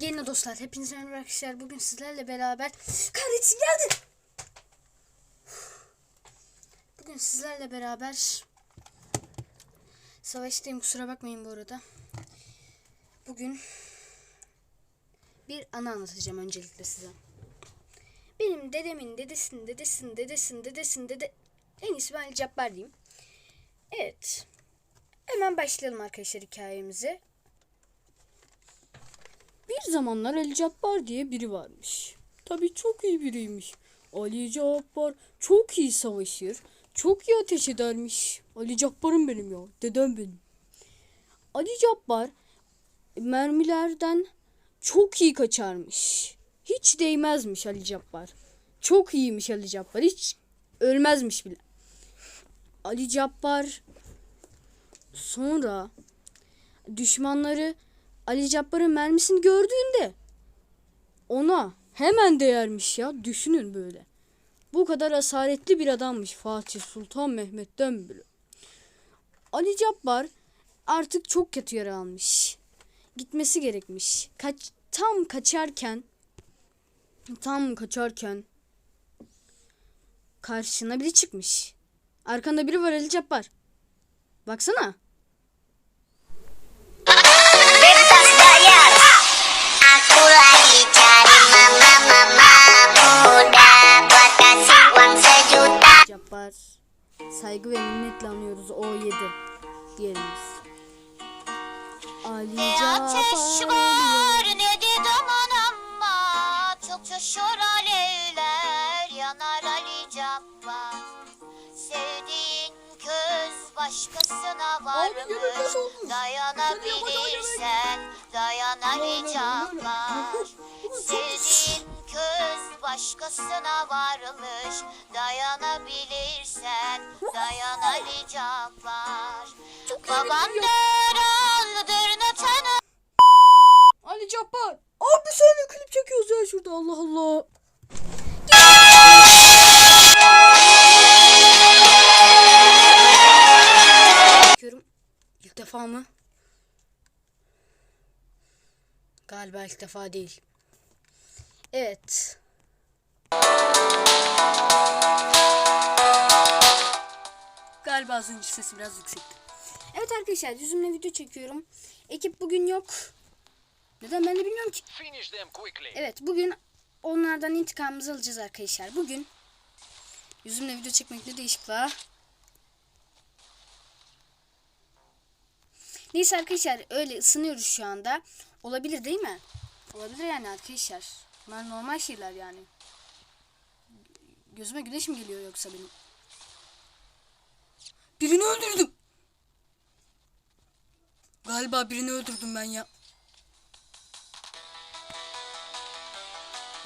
Yeni dostlar hepinize merhaba arkadaşlar. Bugün sizlerle beraber kahretsin geldi. Bugün sizlerle beraber savaştayım kusura bakmayın bu arada. Bugün bir anı anlatacağım öncelikle size. Benim dedemin dedesinin dedesinin dedesinin dedesinin dede en iyisi ben Ali Cabbar diyeyim. Evet. Hemen başlayalım arkadaşlar hikayemize. Bir zamanlar Ali Cabbar diye biri varmış. Tabii çok iyi biriymiş. Ali Cabbar çok iyi savaşır. Çok iyi ateş edermiş. Ali Cabbar'ım benim ya. Dedem benim. Ali Cabbar mermilerden çok iyi kaçarmış. Hiç değmezmiş Ali Cabbar. Çok iyiymiş Ali Cabbar. Hiç ölmezmiş bile. Ali Cabbar sonra düşmanları Ali Cabbar'ın mermisini gördüğünde ona hemen değermiş ya. Düşünün böyle. Bu kadar asaretli bir adammış Fatih Sultan Mehmet'ten bile. Ali Cabbar artık çok kötü yaralanmış. Gitmesi gerekmiş. Kaç, tam kaçarken tam kaçarken karşına biri çıkmış. Arkanda biri var Ali Cabbar. Baksana. Ali Cabbar Sevdiğin köz başkasına varmış Dayanabilirsen dayan Ali Cabbar Sevdiğin köz başkasına varmış Dayanabilirsen dayan Ali Cabbar Babandır aldır ilk defa değil. Evet. Galiba az önce sesi biraz yüksekti. Evet arkadaşlar yüzümle video çekiyorum. Ekip bugün yok. Neden ben de bilmiyorum ki. Evet bugün onlardan intikamımızı alacağız arkadaşlar. Bugün yüzümle video çekmekle değişik var. Neyse arkadaşlar öyle ısınıyoruz şu anda. Olabilir değil mi? Olabilir yani arkadaşlar. Bunlar normal şeyler yani. Gözüme güneş mi geliyor yoksa benim? Birini öldürdüm. Galiba birini öldürdüm ben ya.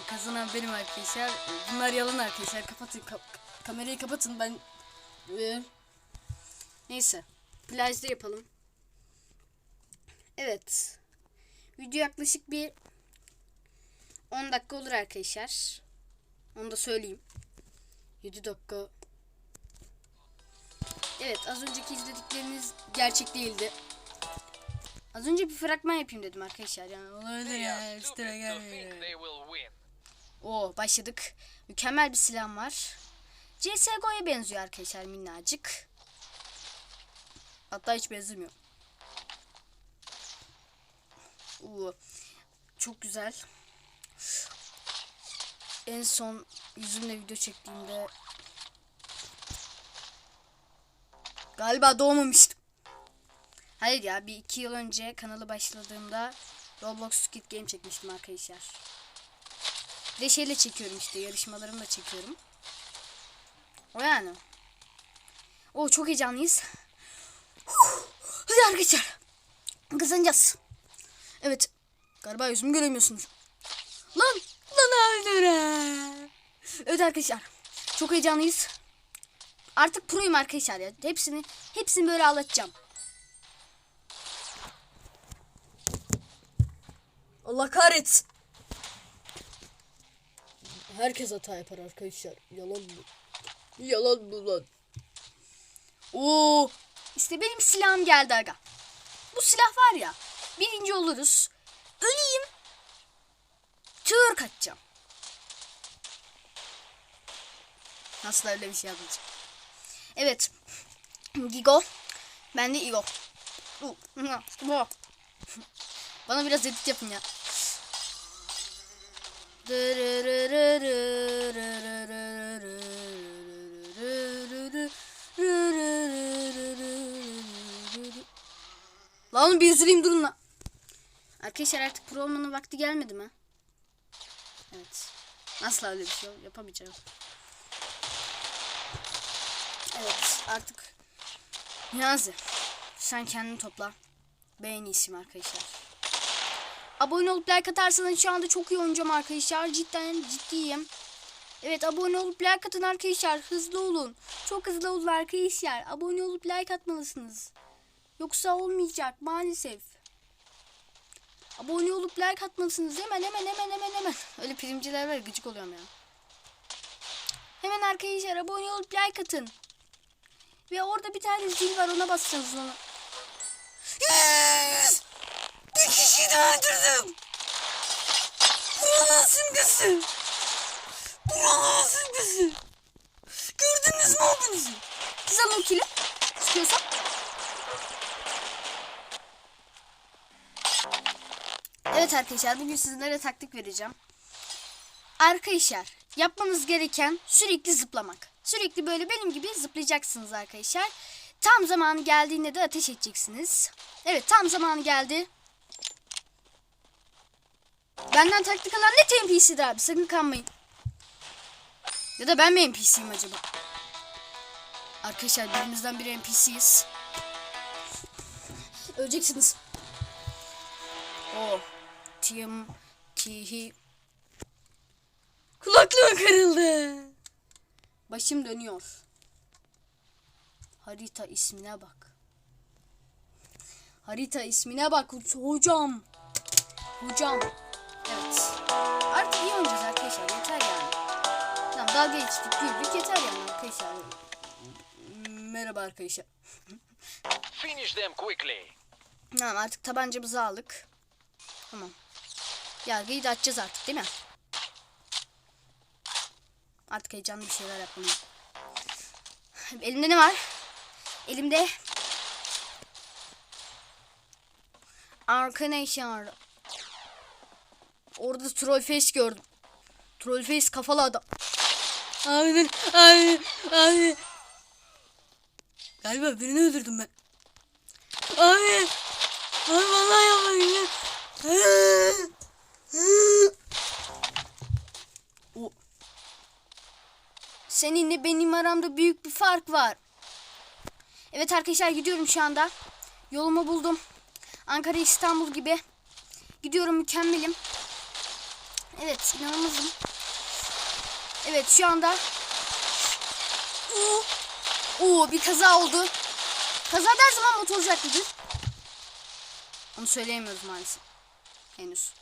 Kazanan benim arkadaşlar. Bunlar yalan arkadaşlar. Kapatın ka- kamerayı kapatın ben. Ee, neyse. Plajda yapalım. Evet. Video yaklaşık bir 10 dakika olur arkadaşlar. Onu da söyleyeyim. 7 dakika. Evet az önceki izledikleriniz gerçek değildi. Az önce bir fragman yapayım dedim arkadaşlar. Yani olabilir ya. to gelmiyor. Oo başladık. Mükemmel bir silahım var. CSGO'ya benziyor arkadaşlar minnacık. Hatta hiç benzemiyor. Oo, çok güzel. En son yüzümle video çektiğimde galiba doğmamıştım. Hayır ya bir iki yıl önce kanalı başladığımda Roblox Squid Game çekmiştim arkadaşlar. Bir de şeyle çekiyorum işte yarışmalarımla çekiyorum. O yani. O çok heyecanlıyız. Hadi arkadaşlar. Kazanacağız. Evet. Galiba yüzümü göremiyorsunuz. Lan! Lan öldüre. Evet arkadaşlar. Çok heyecanlıyız. Artık proyum arkadaşlar ya. Hepsini hepsini böyle anlatacağım. Allah kahretsin. Herkes hata yapar arkadaşlar. Yalan bu. Yalan bu lan. Oo, işte benim silahım geldi aga. Bu silah var ya. Birinci oluruz. Öleyim. Türk atacağım. Nasıl öyle bir şey yapacağım. Evet. Gigo. Ben de Igo. Bana biraz edit yapın ya. Lan bir üzüleyim durun lan. Arkadaşlar artık pro olmanın vakti gelmedi mi? Evet. Asla öyle bir şey yapamayacağım. Evet artık Niyazi sen kendini topla. Beğen isim arkadaşlar. Abone olup like atarsanız şu anda çok iyi oynayacağım arkadaşlar. Cidden ciddiyim. Evet abone olup like atın arkadaşlar. Hızlı olun. Çok hızlı olun arkadaşlar. Abone olup like atmalısınız. Yoksa olmayacak maalesef. Abone olup like atmalısınız. Hemen hemen hemen hemen hemen. Öyle primciler var gıcık oluyorum ya. Hemen arkadaşlar abone olup like atın. Ve orada bir tane zil var ona basacaksınız onu. Yes! Bir kişiyi daha öldürdüm. Buranın simgesi. Buranın simgesi. Gördünüz mü abinizi? Alın o kili. Sıkıyorsan. Evet arkadaşlar bugün sizlere taktik vereceğim. Arkadaşlar yapmanız gereken sürekli zıplamak. Sürekli böyle benim gibi zıplayacaksınız arkadaşlar. Tam zamanı geldiğinde de ateş edeceksiniz. Evet tam zamanı geldi. Benden taktik alan ne NPC'dir abi sakın kanmayın. Ya da ben mi NPC'yim acaba? Arkadaşlar birimizden biri NPC'yiz. Öleceksiniz. Oh. Tim. Tihi. Kulaklığım kırıldı. Başım dönüyor. Harita ismine bak. Harita ismine bak hocam. Hocam. Evet. Artık iyi oynayacağız arkadaşlar. Yeter yani. Tamam dalga geçtik güldük yeter yani arkadaşlar. Merhaba arkadaşlar. Finish them quickly. Tamam artık tabancamızı aldık. Tamam. Yargıyı da açacağız artık değil mi? Artık heyecanlı bir şeyler yapmalıyım. Elimde ne var? Elimde Arkadaşlar Orada trollface gördüm. Trollface kafalı adam. Abi, abi, abi. Galiba birini öldürdüm ben. Abi. Abi vallahi yapmayın ya. O. Seninle benim aramda büyük bir fark var. Evet arkadaşlar gidiyorum şu anda. Yolumu buldum. Ankara İstanbul gibi. Gidiyorum mükemmelim. Evet inanılmazım. Evet şu anda. Oo, Oo bir kaza oldu. Kaza her zaman motorcu haklıdır. Onu söyleyemiyoruz maalesef. Henüz.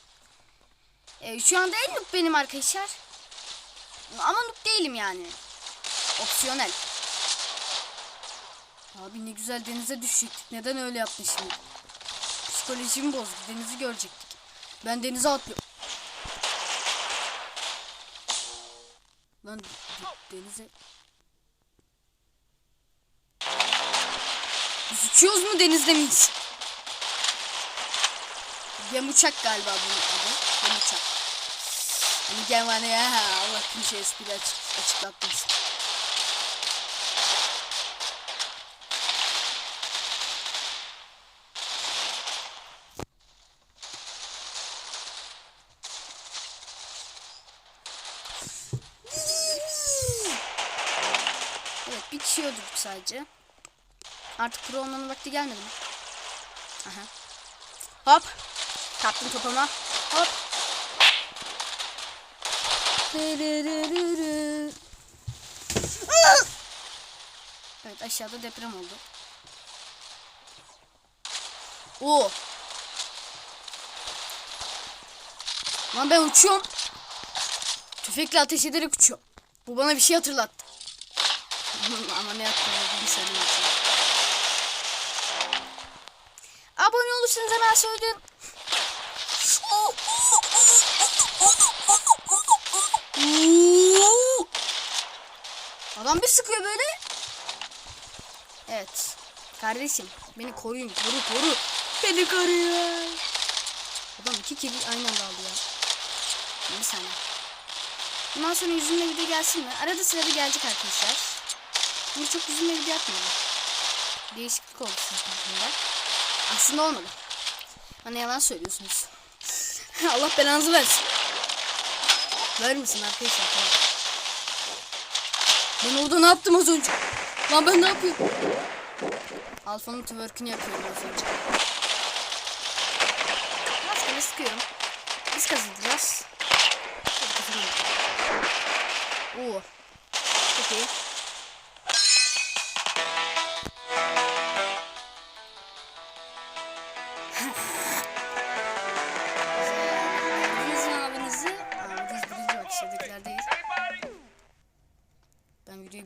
Ee, şu anda en noob benim arkadaşlar. Ama noob değilim yani. Opsiyonel. Abi ne güzel denize düşecektik. Neden öyle yaptın şimdi? Psikolojimi bozdu. Denizi görecektik. Ben denize atlıyorum. Lan de- denize... Biz uçuyoruz mu denizde miyiz? Gem uçak galiba bunun adı. Gem uçak. Hani gem hani ya Allah bir şey espri açık, açıklatmasın. Evet bir kişi öldürdük sadece. Artık pro olmanın vakti gelmedi mi? Aha. Hop. Kaptım topama. Hop. Evet aşağıda deprem oldu. Oo. Lan ben uçuyorum. Tüfekle ateş ederek uçuyorum. Bu bana bir şey hatırlattı. Ama ne hatırladığını söyleyeyim. Abone olursanız hemen söyleyin. Adam bir sıkıyor böyle. Evet. Kardeşim beni koruyun. Koru koru. Beni koruyor. Adam iki kedi aynı anda aldı ya. Bir saniye. Bundan sonra yüzümle video gelsin mi? Arada sırada gelecek arkadaşlar. Bunu çok yüzümle video yapmıyorum. Değişiklik oldu sizin Aslında olmadı. Bana yalan söylüyorsunuz. Allah belanızı versin. Vermesin arkadaşlar. Tamam. Ben orada ne yaptım az önce? Lan ben ne yapıyorum? Alfa'nın twerk'ünü yapıyorum az önce. Rastgele sıkıyorum. Biz kazanacağız. Oo. Çok iyi.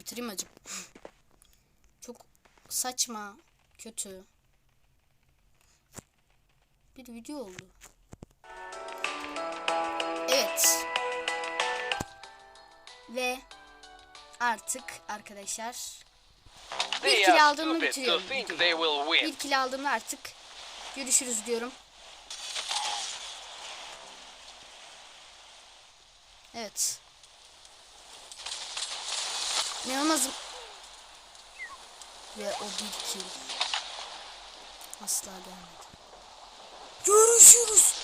Bitireyim acım? Çok saçma, kötü. Bir video oldu. Evet. Ve artık arkadaşlar bir kill aldığımı bitiriyorum. Bir kill aldığımda artık görüşürüz diyorum. Evet. İnanılmazım. Ve o bir kill. Asla gelmedi. Görüşürüz.